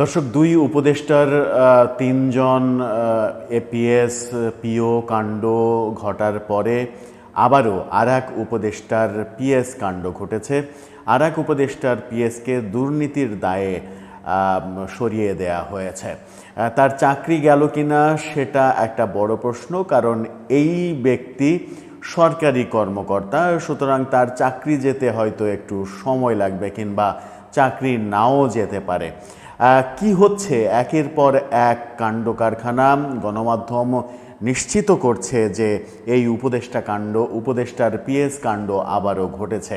দর্শক, দুই উপদেষ্টার তিনজন এপিএস, পিও, কাণ্ড ঘটার পরে আবারও আর এক উপদেষ্টার পিএস কাণ্ড ঘটেছে। আর এক উপদেষ্টার পিএসকে দুর্নীতির দায়ে সরিয়ে দেয়া হয়েছে। তার চাকরি গেল কিনা সেটা একটা বড় প্রশ্ন, কারণ এই ব্যক্তি সরকারি কর্মকর্তা, সুতরাং তার চাকরি যেতে হয়তো একটু সময় লাগবে কিংবা চাকরি নাও যেতে পারে। কি হচ্ছে? একের পর এক কাণ্ড কারখানা। গণমাধ্যম নিশ্চিত করছে যে এই উপদেষ্টা কাণ্ড, উপদেষ্টার পিএস কাণ্ড আবারও ঘটেছে।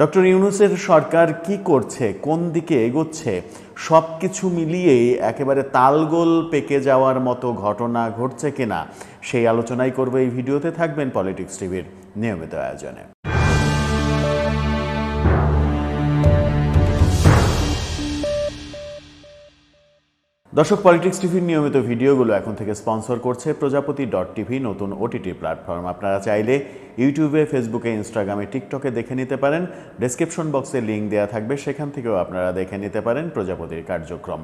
ডক্টর ইউনুসের সরকার কি করছে? কোন দিকে এগোচ্ছে? সব কিছু মিলিয়েই একেবারে তালগোল পেকে যাওয়ার মতো ঘটনা ঘটছে কিনা, সেই আলোচনাই করবে এই ভিডিওতে। থাকবেন পলিটিক্স টিভির নিয়মিত আয়োজনে। দর্শক পলিটিক্স টিভির নিয়মিত ভিডিওগুলো এখন থেকে স্পন্সর করছে প্রজাপতি ডট টিভি, নতুন ওটিটি প্ল্যাটফর্ম। আপনারা চাইলে ইউটিউবে, ফেসবুকে ইনস্টাগ্রামে টিকটকে দেখে নিতে পারেন। ডেসক্রিপশন বক্সে লিঙ্ক দেওয়া থাকবে, সেখান থেকেও আপনারা দেখে নিতে পারেন প্রজাপতির কার্যক্রম।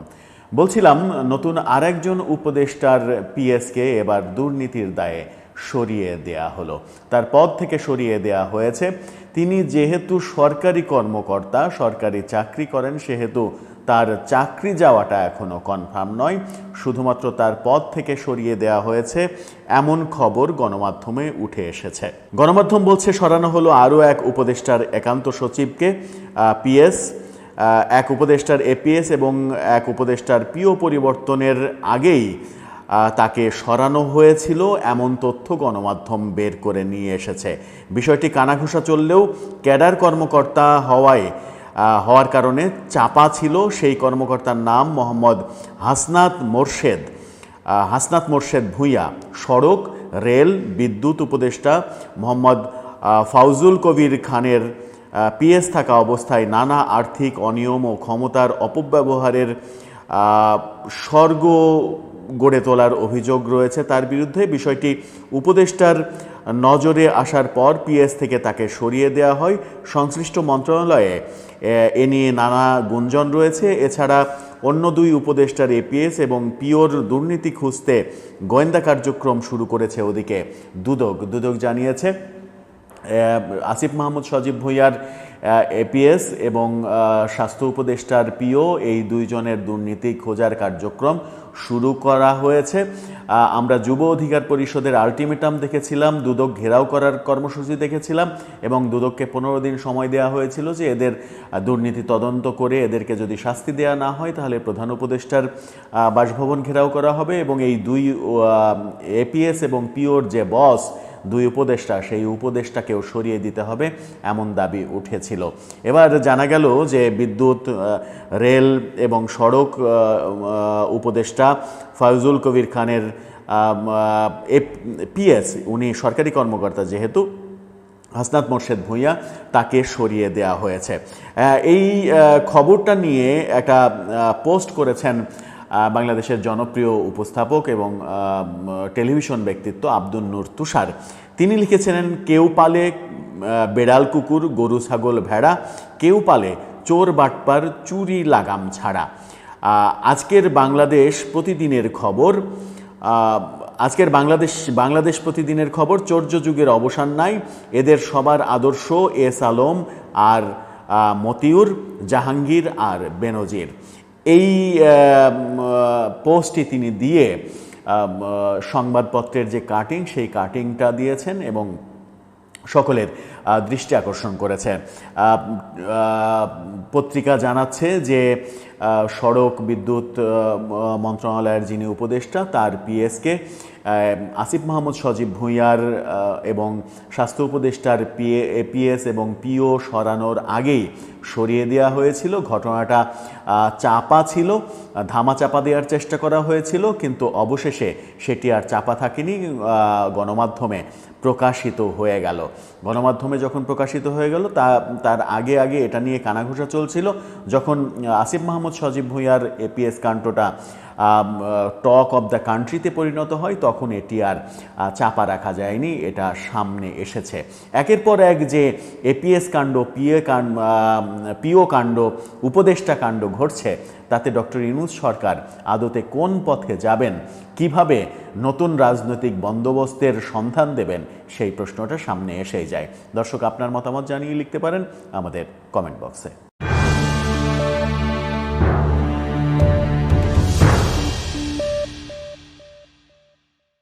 বলছিলাম, নতুন আরেকজন উপদেষ্টার পিএসকে এবার দুর্নীতির দায়ে সরিয়ে দেয়া হলো। তার পদ থেকে সরিয়ে দেয়া হয়েছে। তিনি যেহেতু সরকারি কর্মকর্তা, সরকারি চাকরি করেন, সেহেতু তার চাকরি যাওয়াটা এখনও কনফার্ম নয়। শুধুমাত্র তার পদ থেকে সরিয়ে দেওয়া হয়েছে, এমন খবর গণমাধ্যমে উঠে এসেছে। গণমাধ্যম বলছে, সরানো হলো আরও এক উপদেষ্টার একান্ত সচিবকে পিএস এক উপদেষ্টার এপিএস এবং এক উপদেষ্টার পিও পরিবর্তনের আগেই তাকে সরানো হয়েছিল, এমন তথ্য গণমাধ্যম বের করে নিয়ে এসেছে। বিষয়টি কানাঘুষা চললেও ক্যাডার কর্মকর্তা হওয়ায় হওয়ার কারণে চাপা ছিল সেই কর্মকর্তার নাম মোহাম্মদ হাসনাত মোরশেদ। হাসনাত মোরশেদ ভূঁইয়া, সড়ক, রেল, বিদ্যুৎ উপদেষ্টা মোহাম্মদ ফাউজুল কবির খানের পিএস থাকা অবস্থায় নানা আর্থিক অনিয়ম ও ক্ষমতার অপব্যবহারের স্বর্গ গড়ে তোলার অভিযোগ রয়েছে। তার বিরুদ্ধে বিষয়টি উপদেষ্টার নজরে আসার পর পিএস থেকে তাকে সরিয়ে দেওয়া হয়। সংশ্লিষ্ট মন্ত্রণালয়ে এ, নিয়ে নানা গুঞ্জন রয়েছে। এছাড়া অন্য দুই উপদেষ্টার এপিএস এবং পিওর দুর্নীতি খুঁজতে গোয়েন্দা কার্যক্রম শুরু করেছে ওদিকে দুদক। দুদক জানিয়েছে আসিফ মাহমুদ সজীব ভুঁইয়ার এপিএস এবং স্বাস্থ্য উপদেষ্টার পিও এই দুইজনের দুর্নীতি খোঁজার কার্যক্রম শুরু করা হয়েছে। আমরা যুব অধিকার পরিষদের আলটিমেটাম দেখেছিলাম, দুদক ঘেরাও করার কর্মসূচি দেখেছিলাম এবং দুদককে পনেরো দিন সময় দেওয়া হয়েছিল যে এদের দুর্নীতি তদন্ত করে এদেরকে যদি শাস্তি দেওয়া না হয়, তাহলে প্রধান উপদেষ্টার বাসভবন ঘেরাও করা হবে এবং এই দুই এপিএস এবং পিওর যে বস দুই উপদেষ্টা, সেই উপদেষ্টাকেও সরিয়ে দিতে হবে এমন দাবি উঠেছিল। এবার জানা গেল যে বিদ্যুৎ রেল এবং সড়ক উপদেষ্টা ফয়জুল কবির খানের পিএস, উনি সরকারি কর্মকর্তা যেহেতু, হাসনাত মোর্শেদ ভূঁইয়া, তাকে সরিয়ে দেওয়া হয়েছে। এই খবরটা নিয়ে একটা পোস্ট করেছেন বাংলাদেশের জনপ্রিয় উপস্থাপক এবং টেলিভিশন ব্যক্তিত্ব আব্দুল নূর তুষার। তিনি লিখেছিলেন, কেউ পালে বেড়াল কুকুর, গরু, ছাগল, ভেড়া, কেউ পালে চোর, বাটপার, চুরি, লাগাম ছাড়া। আজকের বাংলাদেশ প্রতিদিনের খবর আজকের বাংলাদেশ বাংলাদেশ প্রতিদিনের খবর, চৌর্য যুগের অবসান নাই, এদের সবার আদর্শ এস আলম আর মতিউর, জাহাঙ্গীর আর বেনজির। এই পোস্টটি তিনি দিয়ে সংবাদপত্রের যে কাটিং সেই কাটিংটা দিয়েছেন এবং সকলের দৃষ্টি আকর্ষণ করেছে। পত্রিকা জানাচ্ছে যে সড়ক বিদ্যুৎ মন্ত্রণালয়ের যিনি উপদেষ্টা, তার পিএসকে আসিফ মাহমুদ সজীব ভূঁইয়ার এবং স্বাস্থ্য উপদেষ্টার পিএ, পিএস এবং পিও সরানোর আগেই সরিয়ে দেওয়া হয়েছিল। ঘটনাটা চাপা ছিল, ধামা চাপা দেওয়ার চেষ্টা করা হয়েছিল, কিন্তু অবশেষে সেটি আর চাপা থাকেনি গণমাধ্যমে প্রকাশিত হয়ে গেল। গণমাধ্যমে যখন প্রকাশিত হয়ে গেল, তা, তার আগে আগে এটা নিয়ে কানাঘোষা চলছিল। যখন আসিফ মাহমুদ সজীব ভূঁইয়ার এপিএস কাণ্ডটা টক অব দ্য কান্ট্রিতে পরিণত হয়, তখন এটি আর চাপা রাখা যায়নি, এটা সামনে এসেছে। একের পর এক যে এপিএস কাণ্ড, পিএ কাণ্ড পিও কাণ্ড, উপদেষ্টা কাণ্ড ঘটছে, তাতে ডক্টর ইনুজ সরকার আদতে কোন পথে যাবেন, কীভাবে নতুন রাজনৈতিক বন্দোবস্তের সন্ধান দেবেন, সেই প্রশ্নটা সামনে এসেই যায়। দর্শক, আপনার মতামত জানিয়ে লিখতে পারেন আমাদের কমেন্ট বক্সে।